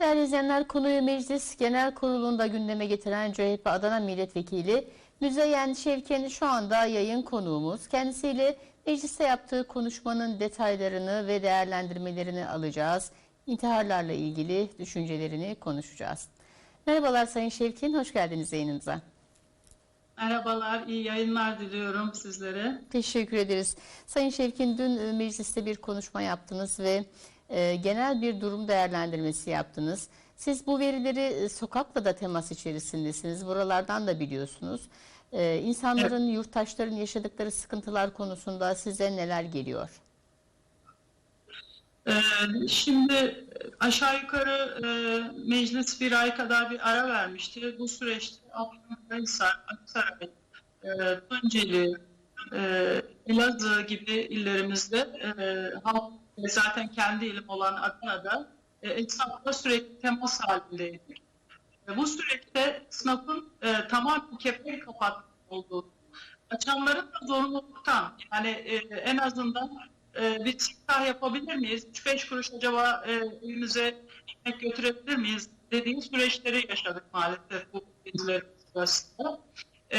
Değerli izleyenler konuyu Meclis Genel Kurulu'nda gündeme getiren CHP Adana Milletvekili Müzeyyen Şevken şu anda yayın konuğumuz. Kendisiyle mecliste yaptığı konuşmanın detaylarını ve değerlendirmelerini alacağız. İntiharlarla ilgili düşüncelerini konuşacağız. Merhabalar Sayın Şevkin, hoş geldiniz yayınımıza. Merhabalar, iyi yayınlar diliyorum sizlere. Teşekkür ederiz. Sayın Şevkin dün e, mecliste bir konuşma yaptınız ve e, genel bir durum değerlendirmesi yaptınız. Siz bu verileri e, sokakla da temas içerisindesiniz. Buralardan da biliyorsunuz. E, insanların, yurttaşların yaşadıkları sıkıntılar konusunda size neler geliyor? Ee, şimdi aşağı yukarı e, meclis bir ay kadar bir ara vermişti. Bu süreçte Afyonkarahisar, Aksaray, e, Tunceli, e, Elazığ gibi illerimizde e, halk zaten kendi ilim olan Adana'da esnafla sürekli temas halindeydik. Bu süreçte esnafın e, tamamen keferi kapatmış olduğu, açanların da zorunluluktan yani e, en azından e, bir siftah yapabilir miyiz? 3-5 kuruş acaba e, evimize ekmek götürebilir miyiz? dediği süreçleri yaşadık maalesef bu krizlerin sırasında. E,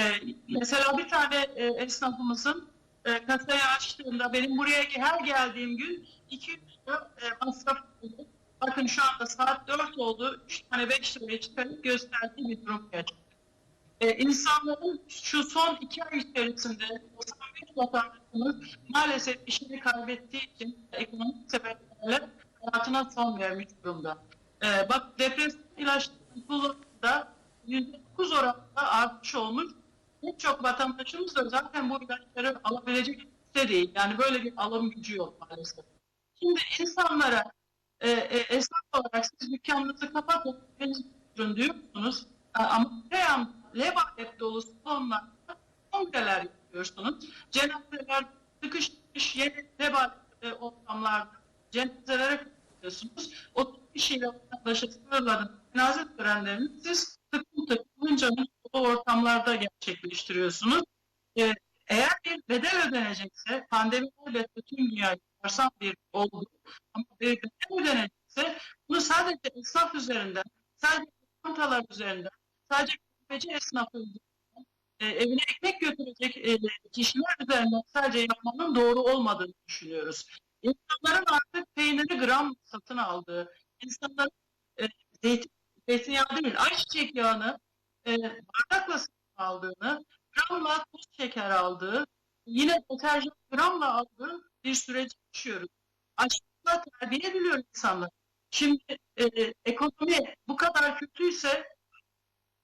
mesela bir tane e, esnafımızın e, kasayı açtığında benim buraya her geldiğim gün 200 lira e, masraf oldu. Bakın şu anda saat 4 oldu. 3 tane 5 liraya çıkarıp gösterdiği bir durum yaşadık. Ee, insanların şu son iki ay içerisinde 95 vatandaşımız maalesef işini kaybettiği için ekonomik sebeplerle hayatına son vermiş durumda. Ee, bak depresyon ilaçlarının kullanımında %9 oranında artış olmuş. Pek çok vatandaşımız da zaten bu ilaçları alabilecek de değil. Yani böyle bir alım gücü yok maalesef. Şimdi insanlara e, e, esnaf olarak siz dükkanınızı kapatın, tutun diyorsunuz. E, Ama ne yan lebanet dolu salonlarda kongreler yapıyorsunuz. Cenazeler sıkış sıkış yeni lebanet e, ortamlarda cenazelere katılıyorsunuz. 30 kişiyle vatandaşı sınırladın. Cenaze törenlerini siz tıklım hıncanın dolu ortamlarda gerçekleştiriyorsunuz. E, eğer bir bedel ödenecekse, pandemi elbette tüm dünyayı sarsan bir olgu ama bedel ödenecekse bunu sadece esnaf üzerinden, sadece lokantalar üzerinden, sadece kahveci esnafı üzerinden, e, evine ekmek götürecek e, kişiler üzerinden sadece yapmanın doğru olmadığını düşünüyoruz. İnsanların artık peyniri gram satın aldığı, insanların e, zeytin, zeytinyağı değil, ayçiçek yağını e, bardakla satın aldığını, gramla tuz şeker aldığı, yine deterjan gramla aldığı bir süreci yaşıyoruz. Açlıkla terbiye ediliyor insanlar. Şimdi e, ekonomi bu kadar kötüyse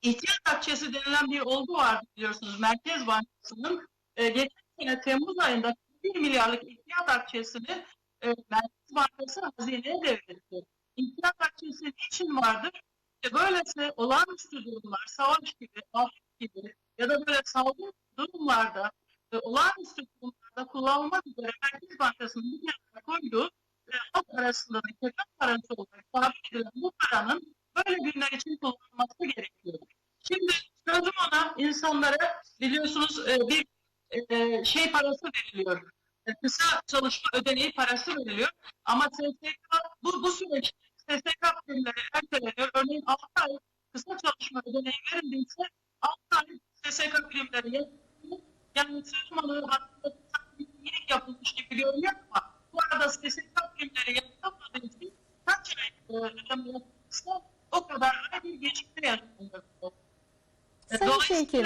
ihtiyaç akçesi denilen bir olgu vardı biliyorsunuz. Merkez Bankası'nın e, geçen sene Temmuz ayında 1 milyarlık ihtiyaç akçesini e, Merkez Bankası hazineye devretti. İhtiyaç akçesi niçin vardır? İşte böylesi olağanüstü durumlar, savaş gibi, afet gibi ya da böyle salgın durumlarda e, olağanüstü durumlarda kullanılmak üzere Merkez Bankası'nın bir kenara koyduğu e, halk arasında da kötü parası olarak sabit edilen bu paranın böyle günler için kullanılması gerekiyor. Şimdi sözüm ona insanlara biliyorsunuz e, bir e, şey parası veriliyor. E, Kısa çalışma ödeneği parası veriliyor. Ama SSK bu, bu süreçte SSK primleri erteleniyor. Örneğin 6 ay kısa çalışma ödeneği verildiyse 6 ay SSK primleri. Yani ona hakkında iyilik yapılmış gibi görünüyor ama bu arada SSK primleri yapılmadığı için kaç ay ödeme o kadar ay bir gecikme yaşanıyor. E, Sayın Şevkin,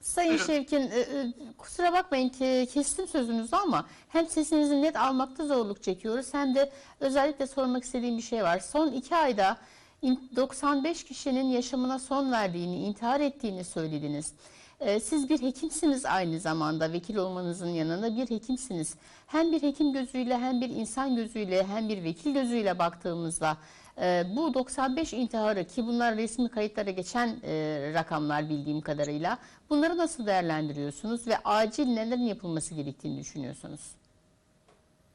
Sayın Buyurun. Şevkin, e, e, kusura bakmayın ki kestim sözünüzü ama hem sesinizi net almakta zorluk çekiyoruz hem de özellikle sormak istediğim bir şey var. Son iki ayda in- 95 kişinin yaşamına son verdiğini, intihar ettiğini söylediniz. E, Siz bir hekimsiniz aynı zamanda, vekil olmanızın yanında bir hekimsiniz. Hem bir hekim gözüyle hem bir insan gözüyle hem bir vekil gözüyle baktığımızda e, bu 95 intiharı ki bunlar resmi kayıtlara geçen e, rakamlar bildiğim kadarıyla bunları nasıl değerlendiriyorsunuz ve acil nelerin yapılması gerektiğini düşünüyorsunuz?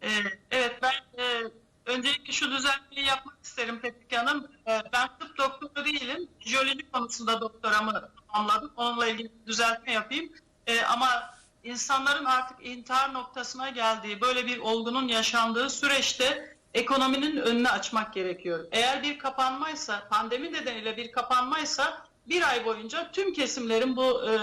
Ee, Evet ben e, öncelikle şu düzenlemeyi yapmak isterim Tepki Hanım. E, ben tıp doktoru değilim. Jeoloji konusunda doktoramı tamamladım. Onunla ilgili düzeltme yapayım. E, ama insanların artık intihar noktasına geldiği, böyle bir olgunun yaşandığı süreçte ekonominin önünü açmak gerekiyor. Eğer bir kapanmaysa, pandemi nedeniyle bir kapanmaysa bir ay boyunca tüm kesimlerin bu e,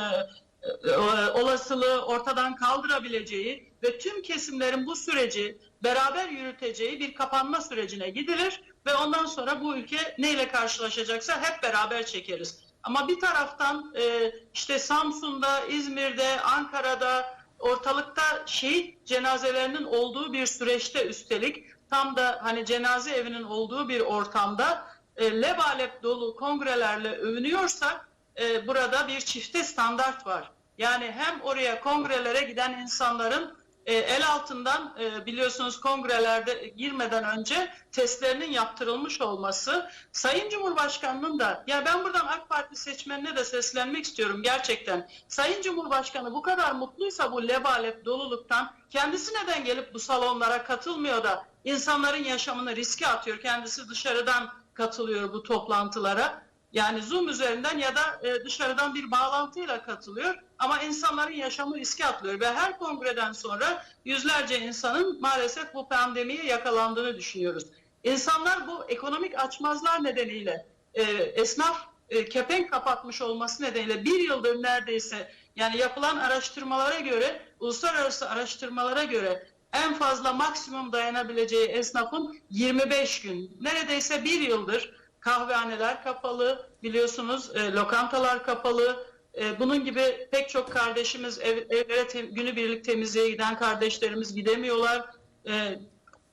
e, olasılığı ortadan kaldırabileceği ve tüm kesimlerin bu süreci beraber yürüteceği bir kapanma sürecine gidilir ve ondan sonra bu ülke neyle karşılaşacaksa hep beraber çekeriz. Ama bir taraftan e, işte Samsun'da, İzmir'de, Ankara'da ortalıkta şehit cenazelerinin olduğu bir süreçte üstelik tam da hani cenaze evinin olduğu bir ortamda e, lebalep dolu kongrelerle övünüyorsak e, burada bir çifte standart var. Yani hem oraya kongrelere giden insanların e, el altından e, biliyorsunuz kongrelerde girmeden önce testlerinin yaptırılmış olması Sayın Cumhurbaşkanı'nın da ya ben buradan AK Parti seçmenine de seslenmek istiyorum gerçekten. Sayın Cumhurbaşkanı bu kadar mutluysa bu lebalep doluluktan kendisi neden gelip bu salonlara katılmıyor da insanların yaşamını riske atıyor. Kendisi dışarıdan katılıyor bu toplantılara. Yani Zoom üzerinden ya da e, dışarıdan bir bağlantıyla katılıyor ama insanların yaşamı riske atılıyor ve her kongreden sonra yüzlerce insanın maalesef bu pandemiye yakalandığını düşünüyoruz. İnsanlar bu ekonomik açmazlar nedeniyle e, esnaf e, kepenk kapatmış olması nedeniyle bir yıldır neredeyse yani yapılan araştırmalara göre uluslararası araştırmalara göre en fazla maksimum dayanabileceği esnafın 25 gün neredeyse bir yıldır kahvehaneler kapalı, biliyorsunuz e, lokantalar kapalı. E, bunun gibi pek çok kardeşimiz ev, evlere te, günübirlik temizliğe giden kardeşlerimiz gidemiyorlar. E,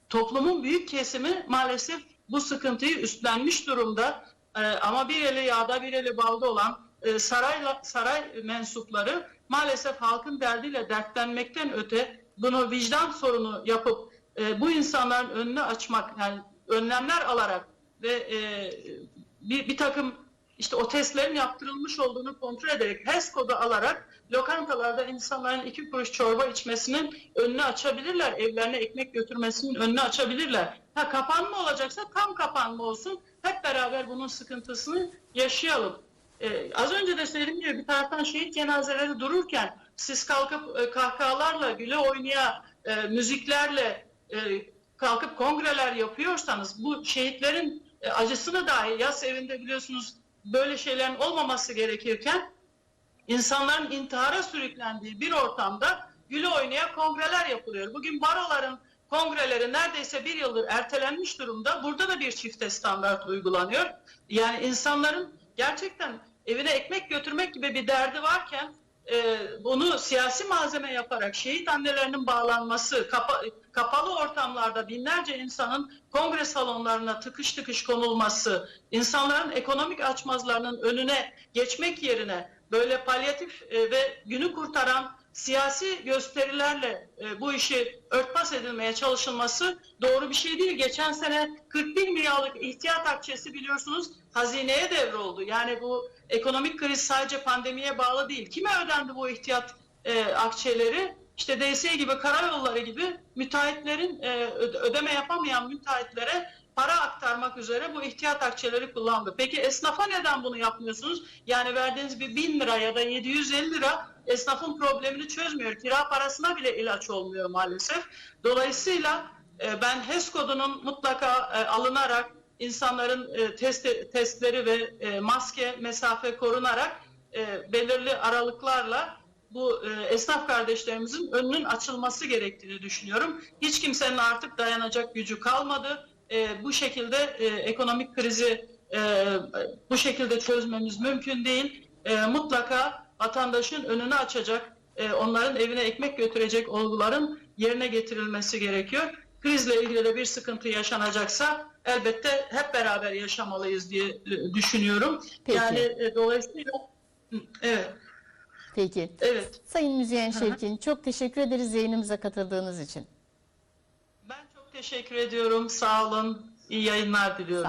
toplumun büyük kesimi maalesef bu sıkıntıyı üstlenmiş durumda. E, ama bir eli yağda bir eli balda olan e, saray, saray mensupları maalesef halkın derdiyle dertlenmekten öte bunu vicdan sorunu yapıp e, bu insanların önünü açmak yani önlemler alarak ve e, bir, bir takım işte o testlerin yaptırılmış olduğunu kontrol ederek HES kodu alarak lokantalarda insanların iki kuruş çorba içmesinin önünü açabilirler. Evlerine ekmek götürmesinin önünü açabilirler. Ha kapanma olacaksa tam kapanma olsun. Hep beraber bunun sıkıntısını yaşayalım. Ee, az önce de söylediğim gibi bir taraftan şehit cenazeleri dururken siz kalkıp e, kahkahalarla, güle oynaya, e, müziklerle e, kalkıp kongreler yapıyorsanız bu şehitlerin e, acısını dahi yas evinde biliyorsunuz böyle şeylerin olmaması gerekirken insanların intihara sürüklendiği bir ortamda güle oynaya kongreler yapılıyor. Bugün baroların kongreleri neredeyse bir yıldır ertelenmiş durumda. Burada da bir çifte standart uygulanıyor. Yani insanların gerçekten evine ekmek götürmek gibi bir derdi varken e, bunu siyasi malzeme yaparak şehit annelerinin bağlanması, kapa, kapalı ortamlarda binlerce insanın kongre salonlarına tıkış tıkış konulması, insanların ekonomik açmazlarının önüne geçmek yerine böyle palyatif e, ve günü kurtaran siyasi gösterilerle e, bu işi örtbas edilmeye çalışılması doğru bir şey değil. Geçen sene 41 milyarlık ihtiyat akçesi biliyorsunuz hazineye devroldu. Yani bu ekonomik kriz sadece pandemiye bağlı değil. Kime ödendi bu ihtiyat e, akçeleri? İşte DS gibi, karayolları gibi müteahhitlerin e, ödeme yapamayan müteahhitlere para aktarmak üzere bu ihtiyat akçeleri kullandı. Peki esnafa neden bunu yapmıyorsunuz? Yani verdiğiniz bir bin lira ya da 750 lira esnafın problemini çözmüyor. Kira parasına bile ilaç olmuyor maalesef. Dolayısıyla e, ben HES kodunun mutlaka e, alınarak insanların e, test, testleri ve maske, mesafe korunarak belirli aralıklarla bu esnaf kardeşlerimizin önünün açılması gerektiğini düşünüyorum. Hiç kimsenin artık dayanacak gücü kalmadı. E, bu şekilde e, ekonomik krizi e, bu şekilde çözmemiz mümkün değil. E, mutlaka vatandaşın önünü açacak, e, onların evine ekmek götürecek olguların yerine getirilmesi gerekiyor. Krizle ilgili de bir sıkıntı yaşanacaksa elbette hep beraber yaşamalıyız diye e, düşünüyorum. Peki. Yani e, dolayısıyla evet, Peki. evet. Sayın Müzeyyen. Şevkin çok teşekkür ederiz yayınımıza katıldığınız için. Teşekkür ediyorum. Sağ olun. İyi yayınlar diliyorum.